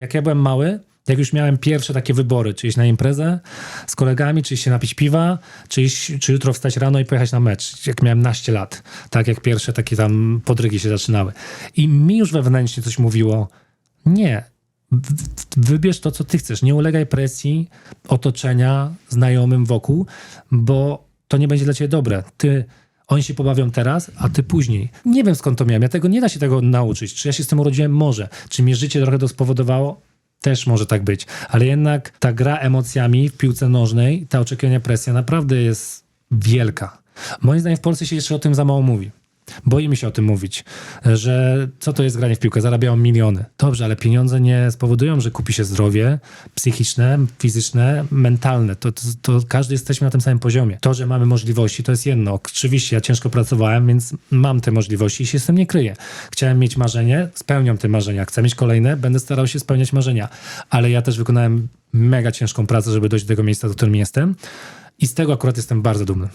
Jak ja byłem mały, jak już miałem pierwsze takie wybory, czy iść na imprezę z kolegami, czy się napić piwa, czy, iść, czy jutro wstać rano i pojechać na mecz, jak miałem naście lat, tak jak pierwsze takie tam podrygi się zaczynały. I mi już wewnętrznie coś mówiło, nie, wybierz to, co ty chcesz, nie ulegaj presji otoczenia, znajomym wokół, bo to nie będzie dla ciebie dobre. Ty oni się pobawią teraz, a ty później. Nie wiem skąd to miałem. Ja tego nie da się tego nauczyć. Czy ja się z tym urodziłem? Może. Czy mnie życie trochę to spowodowało? Też może tak być. Ale jednak ta gra emocjami w piłce nożnej, ta oczekiwania, presja naprawdę jest wielka. Moim zdaniem w Polsce się jeszcze o tym za mało mówi. Boimy się o tym mówić, że co to jest granie w piłkę, zarabiają miliony. Dobrze, ale pieniądze nie spowodują, że kupi się zdrowie psychiczne, fizyczne, mentalne. To, to, to każdy jesteśmy na tym samym poziomie. To, że mamy możliwości, to jest jedno. Oczywiście ja ciężko pracowałem, więc mam te możliwości i się z tym nie kryję. Chciałem mieć marzenie, spełniam te marzenia. Chcę mieć kolejne, będę starał się spełniać marzenia. Ale ja też wykonałem mega ciężką pracę, żeby dojść do tego miejsca, do którym jestem. I z tego akurat jestem bardzo dumny.